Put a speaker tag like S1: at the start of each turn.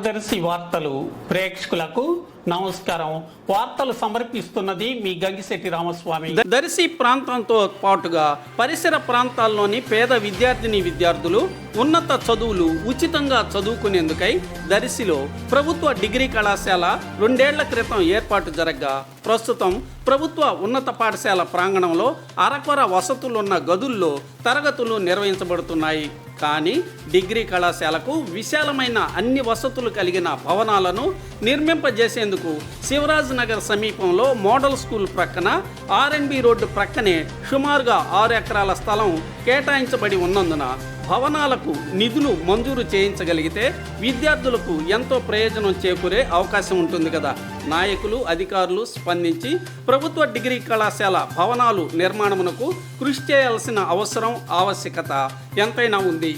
S1: మన దర్శి వార్తలు ప్రేక్షకులకు నమస్కారం. వార్తలు సమర్పిస్తున్నది మీ గంగిశెట్టి రామస్వామి.
S2: దర్శి ప్రాంతంతో పాటుగా పరిసర ప్రాంతాల్లోని పేద విద్యార్థిని విద్యార్థులు ఉన్నత చదువులు ఉచితంగా చదువుకునేందుకై దర్శిలో ప్రభుత్వ డిగ్రీ కళాశాల రెండేళ్ళ క్రితం ఏర్పాటు జరగ్గా. ప్రస్తుతం ప్రభుత్వ ఉన్నత పాఠశాల ప్రాంగణంలో అరకొర వసతులున్న గదుల్లో తరగతులు నిర్వహించబడుతున్నాయి. కానీ డిగ్రీ కళాశాలకు విశాలమైన అన్ని వసతులు కలిగిన భవనాలను నిర్మింపజేసేందుకు శివరాజ్ నగర్ సమీపంలో మోడల్ స్కూల్ ప్రక్కన ఆర్ఎన్బి రోడ్డు ప్రక్కనే సుమారుగా ఆరు ఎకరాల స్థలం కేటాయించబడి ఉన్నందున భవనాలకు నిధులు మంజూరు చేయించగలిగితే విద్యార్థులకు ఎంతో ప్రయోజనం చేకూరే అవకాశం ఉంటుంది కదా. నాయకులు అధికారులు స్పందించి ప్రభుత్వ డిగ్రీ కళాశాల భవనాలు నిర్మాణమునకు కృషి చేయాల్సిన అవసరం ఆవశ్యకత ఎంతైనా ఉంది.